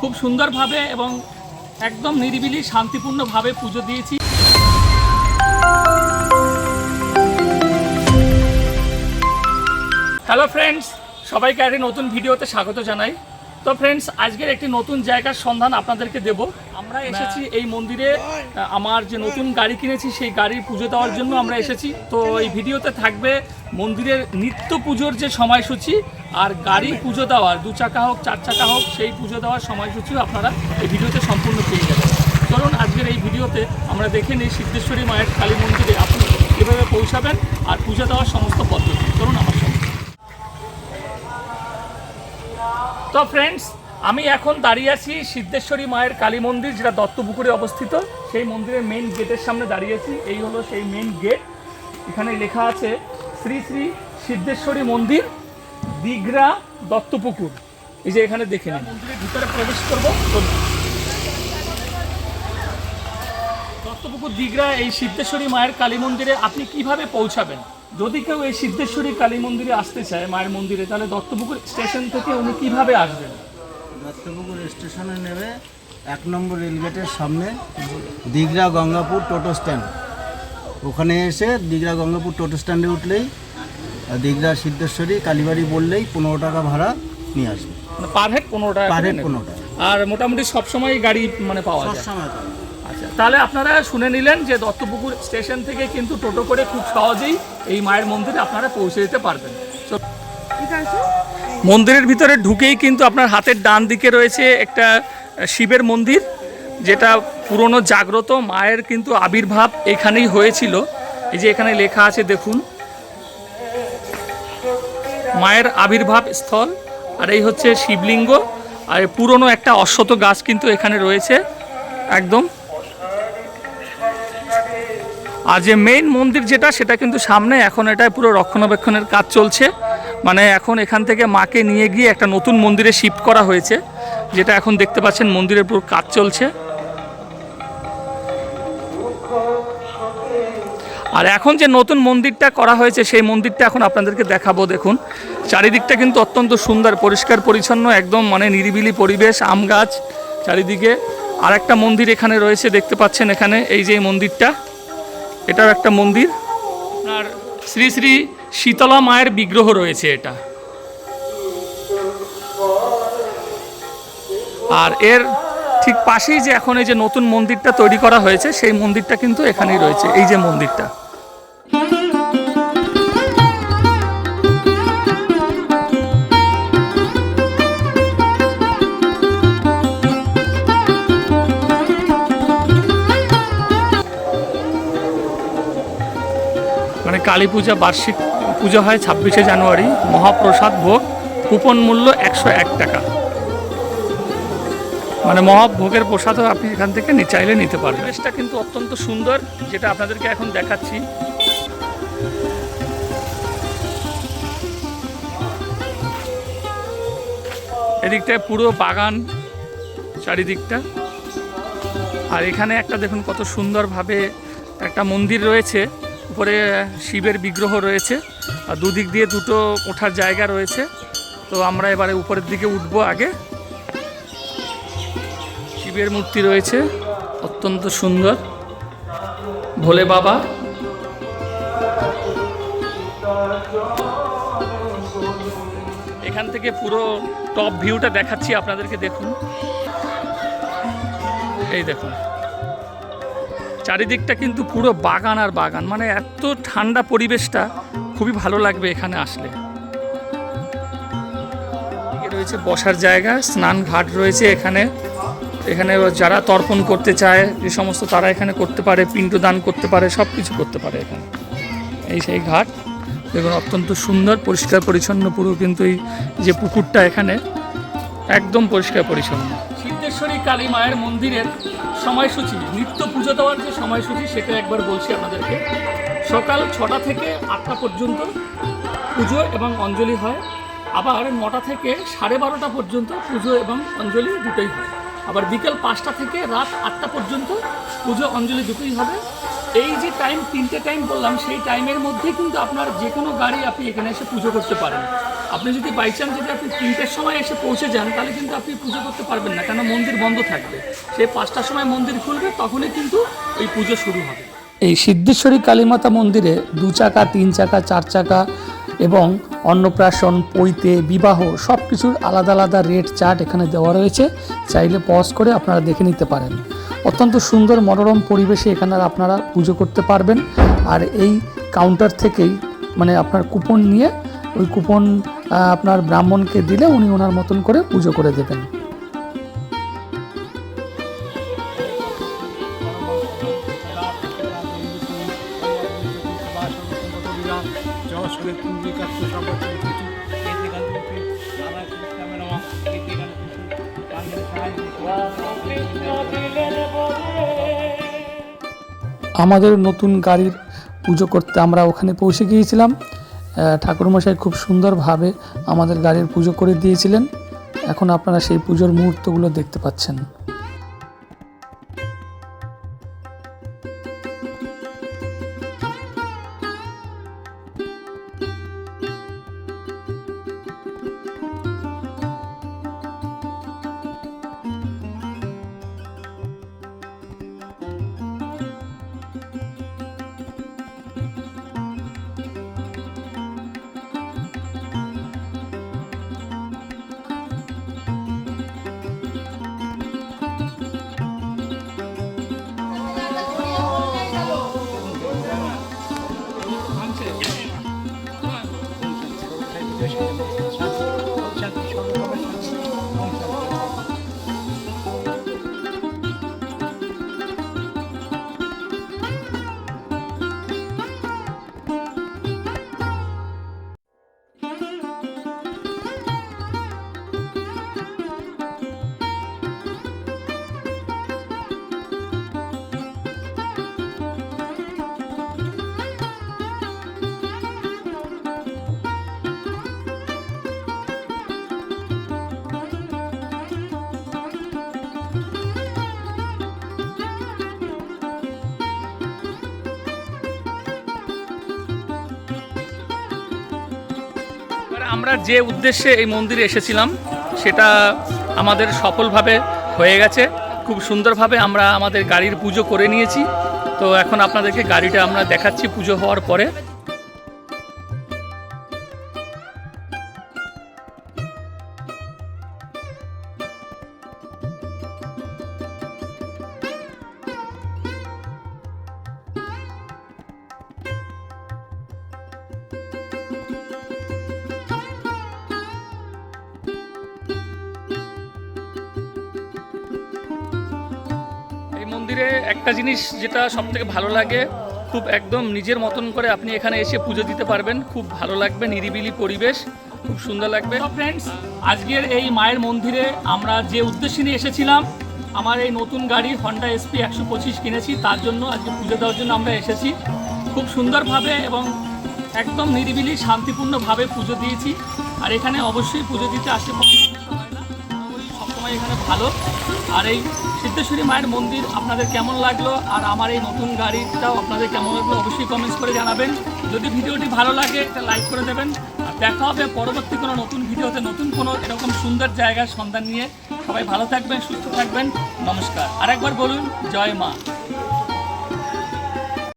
খুব সুন্দরভাবে এবং একদম নিরিবিলি, শান্তিপূর্ণভাবে পুজো দিয়েছি। হ্যালো ফ্রেন্ডস সবাইকে একটি নতুন ভিডিওতে স্বাগত জানাই। তো ফ্রেন্ডস আজকের একটি নতুন জায়গার সন্ধান আপনাদেরকে দেব। আমরা এসেছি এই মন্দিরে আমার যে নতুন গাড়ি কিনেছি, সেই গাড়ির পুজো দেওয়ার জন্য আমরা এসেছি। তো এই ভিডিওতে থাকবে মন্দিরের নিত্য পুজোর যে সময়সূচি আর গাড়ি পুজো দেওয়ার, দু চাকা হোক, চার চাকা হোক, সেই পুজো দেওয়ার সময়সূচিও আপনারা এই ভিডিওতে সম্পূর্ণ পেয়ে যাবেন। চলুন আজকের এই ভিডিওতে আমরা দেখে নিই সিদ্ধেশ্বরী মায়ের কালী মন্দিরে আপনি কীভাবে পৌঁছাবেন আর পুজো দেওয়ার সমস্ত পদ্ধতি। চলুন আমার তো ফ্রেন্ডস আমি এখন দাঁড়িয়ে আছি সিদ্ধেশ্বরী মায়ের কালী মন্দির, যেটা দত্তপুকুরে অবস্থিত। সেই মন্দিরের মেইন গেটের সামনে দাঁড়িয়ে আছি। এই হলো সেই মেইন গেট এখানে লেখা আছে, শ্রী শ্রী সিদ্ধেশ্বরী মন্দির, দিঘরা দত্তপুকুর। এই যে এখানে দেখে নিন। মন্দিরের ভিতরে প্রবেশ করব। দত্তপুকুর, দিঘরা, এই সিদ্ধেশ্বরী মায়ের কালী মন্দিরে আপনি কীভাবে পৌঁছাবেন? যদি কেউ এই সিদ্ধেশ্বরী কালী মন্দিরে আসতে চায় মায়ের মন্দিরে তাহলে দত্তপুকুর স্টেশন থেকে উনি কীভাবে আসবেন? দত্তপুকুর স্টেশনে নেমে এক নম্বর রেলগেটের সামনে দিঘরা গঙ্গাপুর টোটো স্ট্যান্ড। ওখানে এসে দিঘরা গঙ্গাপুর টোটো স্ট্যান্ডে উঠলেই আর দিঘরা সিদ্ধেশ্বরী কালীবাড়ি বললেই পনেরো টাকা ভাড়া নিয়ে আসবে। মানে পার হেড পনেরো টাকা পার হেড পনেরো টাকা। আর মোটামুটি সবসময় গাড়ি মানে পাওয়া যায়। সবসময় পাবে। আচ্ছা তাহলে আপনারা শুনে নিলেন যে দত্তপুকুর স্টেশন থেকে কিন্তু টোটো করে খুব সহজেই এই মায়ের মন্দিরে আপনারা পৌঁছে যেতে পারবেন। মন্দিরের ভিতরে ঢুকেই কিন্তু আপনার হাতের ডান দিকে রয়েছে একটা শিবের মন্দির, যেটা পুরনো জাগ্রত মায়ের কিন্তু আবির্ভাব এখানেই হয়েছিল। এই যে এখানে লেখা আছে, দেখুন, মায়ের আবির্ভাব স্থল, আর এই হচ্ছে শিবলিঙ্গ, আর পুরনো একটা অশ্বত গাছ কিন্তু এখানে রয়েছে, একদম। আর যে মেইন মন্দির যেটা, সেটা কিন্তু সামনে এখন এটা পুরো রক্ষণাবেক্ষণের কাজ চলছে। মানে এখন এখান থেকে মাকে নিয়ে গিয়ে একটা নতুন মন্দিরে শিফট করা হয়েছে, যেটা এখন দেখতে পাচ্ছেন মন্দিরের পুরো কাজ চলছে। আর এখন যে নতুন মন্দিরটা করা হয়েছে, সেই মন্দিরটা এখন আপনাদেরকে দেখাবো, দেখুন। চারিদিকটা কিন্তু অত্যন্ত সুন্দর, পরিষ্কার, পরিচ্ছন্ন, একদম মানে নিরিবিলি পরিবেশ, আম গাছ চারিদিকে। আর একটা মন্দির এখানে রয়েছে, দেখতে পাচ্ছেন এখানে, এই যে মন্দিরটা। এটাও একটা মন্দির। আর শ্রী শ্রী শীতলা মায়ের বিগ্রহ রয়েছে এটা। আর এর ঠিক পাশেই যে এখন এই যে নতুন মন্দিরটা তৈরি করা হয়েছে, সেই মন্দিরটা কিন্তু এখানেই রয়েছে। এই যে মন্দিরটা। কালী পূজা বার্ষিক পুজো হয় ছাব্বিশে জানুয়ারি। মহাপ্রসাদ ভোগ, কুপন মূল্য একশো এক টাকা। মানে মহাভোগের প্রসাদও আপনি এখান থেকে চাইলে নিতে পারবেন। পরিবেশটা কিন্তু অত্যন্ত সুন্দর, যেটা আপনাদেরকে এখন দেখাচ্ছি। এদিকটায় পুরো বাগান, চারিদিকটা। আর এখানে একটা দেখুন কত সুন্দরভাবে একটা মন্দির রয়েছে। উপরে শিবের বিগ্রহ রয়েছে আর দুদিক দিয়ে দুটো ওঠার জায়গা রয়েছে। তো আমরা এবারে উপরের দিকে উঠবো আগে। শিবের মূর্তি রয়েছে, অত্যন্ত সুন্দর। ভোলে বাবা। এখান থেকে পুরো টপ ভিউটা দেখাচ্ছি, আপনাদেরকে দেখুন। এই দেখুন। চারিদিকটা কিন্তু পুরো বাগান আর বাগান। মানে এত ঠান্ডা পরিবেশটা, খুবই ভালো লাগবে এখানে আসলে। রয়েছে বসার জায়গা, স্নান ঘাট রয়েছে এখানে। এখানে যারা তর্পণ করতে চায়, যে সমস্ত তারা এখানে করতে পারে, পিণ্ডদান করতে পারে সব কিছু করতে পারে এখানে। এই সেই ঘাট, দেখুন অত্যন্ত সুন্দর, পরিষ্কার পরিচ্ছন্ন, পুরো কিন্তু এই যে পুকুরটা এখানে, একদম পরিষ্কার পরিচ্ছন্ন। কালী মায়ের মন্দিরের সময়সূচি, নিত্য পুজো দেওয়ার যে সময়সূচি, সেটা একবার বলছি আপনাদেরকে। সকাল ছটা থেকে আটটা পর্যন্ত পুজো এবং অঞ্জলি হয়। আবার নটা থেকে সাড়ে বারোটা পর্যন্ত পুজো এবং অঞ্জলি দুটোই হয়। আবার বিকেল পাঁচটা থেকে রাত আটটা পর্যন্ত পুজো, অঞ্জলি দুটোই হবে। এই যে টাইম তিনটে টাইম বললাম, সেই টাইমের মধ্যে কিন্তু আপনার যে কোনো গাড়ি আপনি এখানে এসে পুজো করতে পারেন। আপনি যদি বাই চান্স যদি আপনি তিনটের সময় এসে পৌঁছে যান, তাহলে কিন্তু আপনি পুজো করতে পারবেন না। কেন মন্দির বন্ধ থাকবে। সেই পাঁচটার সময় মন্দির খুলবে, তখনই কিন্তু ওই পুজো শুরু হবে। এই সিদ্ধেশ্বরী কালীমাতা মন্দিরে দু চাকা, তিন চাকা, চার চাকা এবং অন্নপ্রাশন, পৈতে, বিবাহ সব কিছুর আলাদা আলাদা রেট চার্ট এখানে দেওয়া রয়েছে। চাইলে পজ করে আপনারা দেখে নিতে পারেন। অত্যন্ত সুন্দর মনোরম পরিবেশে এখানে আপনারা পুজো করতে পারবেন। আর এই কাউন্টার থেকেই মানে আপনার কুপন নিয়ে ওই কুপন আপনার ব্রাহ্মণকে দিলে উনি ওনার মতন করে পুজো করে দেবেন। আমাদের নতুন গাড়ির পুজো করতে আমরা ওখানে পৌঁছে গিয়েছিলাম। ঠাকুরমশাই খুব সুন্দরভাবে আমাদের গাড়ির পুজো করে দিয়েছিলেন। এখন আপনারা সেই পুজোর মুহূর্তগুলো দেখতে পাচ্ছেন। আমরা যে উদ্দেশ্যে এই মন্দিরে এসেছিলাম, সেটা আমাদের সফলভাবে হয়ে গেছে। খুব সুন্দরভাবে আমরা আমাদের গাড়ির পুজো করে নিয়েছি। তো এখন আপনাদেরকে গাড়িটা আমরা দেখাচ্ছি পুজো হওয়ার পরে। মন্দিরে একটা জিনিস যেটা সব থেকে ভালো লাগে, খুব একদম নিজের মতন করে আপনি এখানে এসে পুজো দিতে পারবেন। খুব ভালো লাগবে, নিরিবিলি পরিবেশ, খুব সুন্দর লাগবে। ফ্রেন্ডস আজকের এই মায়ের মন্দিরে আমরা যে উদ্দেশ্যে নিয়ে এসেছিলাম, আমার এই নতুন গাড়ি হন্ডা এসপি একশো পঁচিশ কিনেছি, তার জন্য আজকে পুজো দেওয়ার জন্য আমরা এসেছি। খুব সুন্দরভাবে এবং একদম নিরিবিলি, শান্তিপূর্ণভাবে পুজো দিয়েছি। আর এখানে অবশ্যই পুজো দিতে আসে কোনো না সবসময় এখানে ভালো। আর এই সিদ্ধেশ্বরী মায়ের মন্দির আপনাদের কেমন লাগল? আর আমার এই নতুন গাড়িটাও আপনাদের কেমন লাগল অবশ্যই কমেন্টস করে জানাবেন। যদি ভিডিওটি ভালো লাগে, একটা লাইক করে দেবেন। আর দেখা হবে পরবর্তী কোনো নতুন ভিডিওতে নতুন কোনো এরকম সুন্দর জায়গার সন্ধান নিয়ে। সবাই ভালো থাকবেন, সুস্থ থাকবেন। নমস্কার। আরেকবার বলুন, জয় মা।